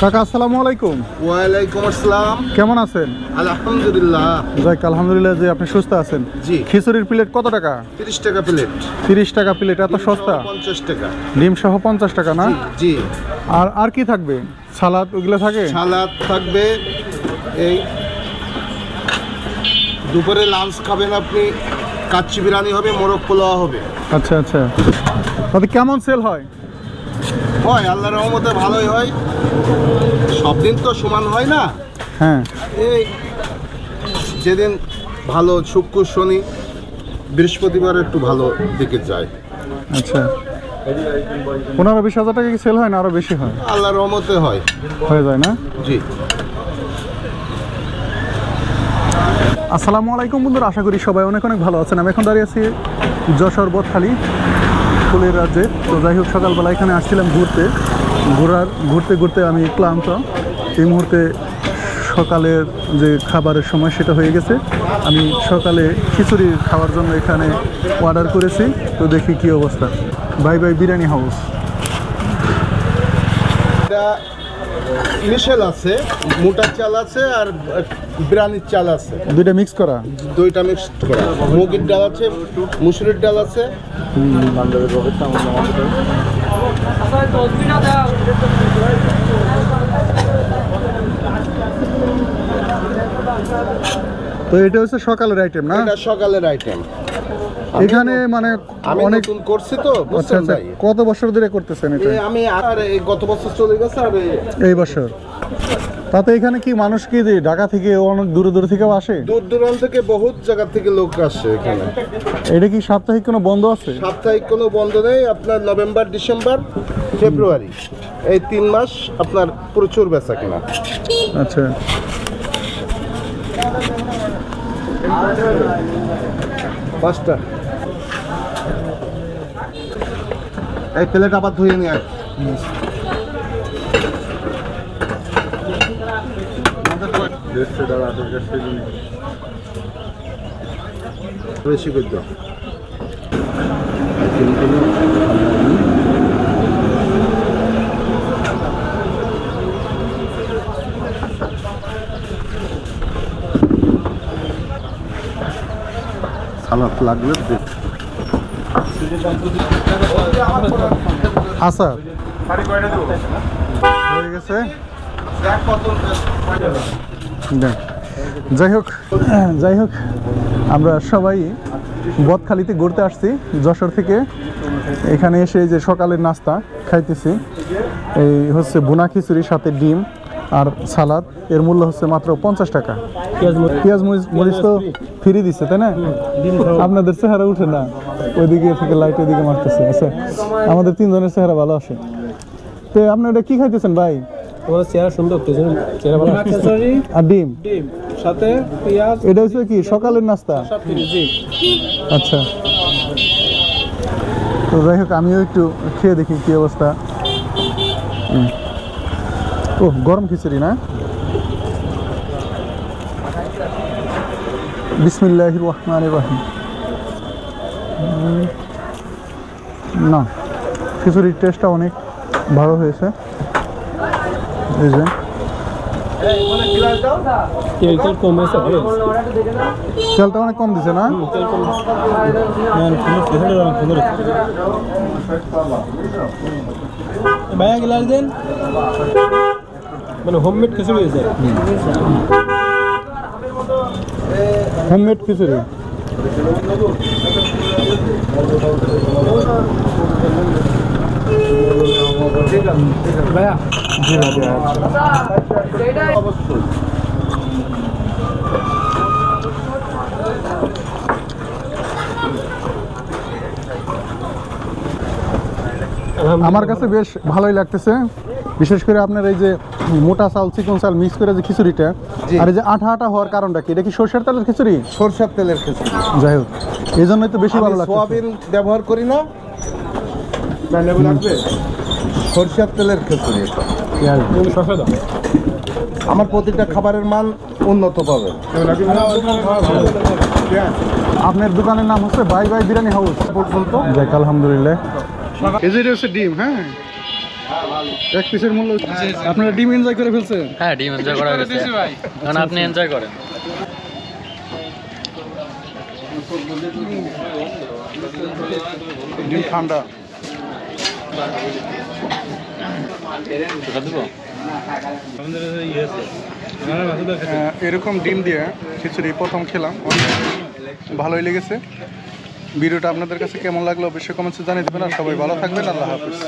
কাকা আসসালামু আলাইকুম। ওয়ালাইকুম আসসালাম। কেমন আছেন? আলহামদুলিল্লাহ। যাক আলহামদুলিল্লাহ যে আপনি সুস্থ আছেন। জি। খিচুড়ির প্লেট কত টাকা? তিরিশ টাকা প্লেট। তিরিশ টাকা প্লেট এত সস্তা? পঞ্চাশ টাকা। ডিম সহ পঞ্চাশ টাকা না? জি আর আর কি থাকবে? সালাদ ওগুলো থাকে? সালাদ থাকবে এই দুপুরে লাঞ্চ খাবেন আপনি কাচ্চি বিরিয়ানি হবে মোরগ পোলাও হবে। আচ্ছা আচ্ছা। তাতে কেমন সেল হয়? হয় আল্লাহ রহমতে ভালোই হয়। সব দিন তো সমান হয় না। হ্যাঁ। এই যেদিন ভালো শুক্র শনি বৃহস্পতিবার একটু ভালো দিকে যায়। আচ্ছা। পনেরো বিশ হাজার টাকা কি সেল হয় না আরও বেশি হয়? আল্লাহ রহমতে হয়। হয়ে যায় না? জি। আসসালামু আলাইকুম বন্ধুরা আশা করি সবাই অনেক অনেক ভালো আছেন। আমি এখন দাঁড়িয়ে আছি যশোর বদখালি ফুলের রাজ্যে। তো যাই হোক সকালবেলা এখানে আসছিলাম ঘুরতে। ঘোরার, ঘুরতে ঘুরতে আমি ক্লান্ত। এই মুহূর্তে সকালের যে খাবারের সময় সেটা হয়ে গেছে। আমি সকালে খিচুড়ি খাওয়ার জন্য এখানে অর্ডার করেছি। তো দেখি কি অবস্থা। Bye bye, biryani house. মিশেল আছে মোটা চাল আছে আর বিরিয়ানির চাল আছে। দুইটা মিক্স করা? দুইটা মিক্স করা। মুগের ডাল আছে মুসুরির ডাল আছে। তো এটা হচ্ছে সকালের আইটেম না? এটা সকালের আইটেম এখানে মানে আমি অনেক করছি তো আচ্ছা বুঝছেন আচ্ছা ভাই? কত বছর ধরে করতেছেন এটা? আমি আর গত বছর চলে গেছে আর এই বছর। তাতে এখানে কি মানুষ কি ঢাকা থেকে অনেক দূরে দূরে থেকেও আসে? দূর দূরান্ত থেকে বহুত জায়গা থেকে লোক আসে এখানে। এটা কি সাপ্তাহিক কোনো বন্ধ আছে? সাপ্তাহিক কোনো বন্ধ নেই আপনার নভেম্বর ডিসেম্বর ফেব্রুয়ারি। এই তিন মাস আপনার প্রচুর বেচা কেনা। আচ্ছা। পাঁচটা। এই প্লেট আবার ধুয়ে নিয়ে আয়। বেশি করে দাও। সালাদ লাগলে দেখ। আচ্ছা হয়ে গেছে। দেখ। যাই হোক যাই হোক আমরা সবাই বদখালিতে ঘুরতে আসছি যশোর থেকে। এখানে এসে যে সকালের নাস্তা খাইতেছি। এই হচ্ছে বুনা খিচুড়ির সাথে ডিম। আর সালাদ এর মূল্য হচ্ছে মাত্র পঞ্চাশ টাকা। পেঁয়াজ মরিচ- মরিচ তো ফ্রি দিচ্ছে তাই না? আপনাদের চেহারা উঠে না। ওইদিকে থেকে লাইট ওইদিকে মারতেছে আচ্ছা। আমাদের তিনজনের চেহারা ভালো আসে তো আপনি ওটা কি খাইতেছেন ভাই? চেহারা সুন্দর চেহারা ভালো আর ডিম? ডিম সাথে পেঁয়াজ। এটা হচ্ছে কি সকালের নাস্তা? আচ্ছা। তো যাই হোক আমিও একটু খেয়ে দেখি কি অবস্থা। ও গরম খিচুড়ি না? বিসমিল্লাহ রহমান রহিম। না খিচুড়ির টেস্টটা অনেক ভালো হয়েছে। এই যে। তেল তেল কম হয়েছে ভালো হয়েছে। তেলটা অনেক কম দিছে না? হয়েছে। ভাইয়া গ্লাস দেন। মানে হোমমেড খিচুড়ি হয়েছে হোমমেড খিচুড়ি? ভাইয়া। অবশ্যই। আমার কাছে বেশ ভালোই লাগতেছে। বিশেষ করে আপনার এই যে মোটা চাল চিকন চাল মিক্স করে যে খিচুড়িটা আর এই যে আঠা আঠা হওয়ার কারণটা কি? এটা কি সরষের তেলের খিচুড়ি? সরষের তেলের খিচুড়ি। যাই হোক এই জন্যই তো বেশি ভালো লাগে সোয়াবিন ব্যবহার করি না। সরষের তেলের খিচুড়ি। আমার প্রতিটা খাবারের মান উন্নত পাবে। আপনার দোকানের নাম হচ্ছে বাই বাই বিরিয়ানি হাউস। পর্যন্ত যাক আলহামদুলিল্লাহ। এই যে এটা হচ্ছে ডিম হ্যাঁ? এক পিসের মূল্য আপনারা ডিম এনজয় করে ফেলছেন? হ্যাঁ ডিম এনজয় করা গেছে কারণ আপনি এনজয় করেন। ডিম ঠান্ডা। ইয়ে আহ, এরকম ডিম দিয়ে খিচুড়ি প্রথম খেলাম। অনেক ভালোই লেগেছে। ভিডিওটা আপনাদের কাছে কেমন লাগল অবশ্যই কমেন্টসে জানিয়ে দেবেন আর সবাই ভালো থাকবেন, আল্লাহ হাফিজ।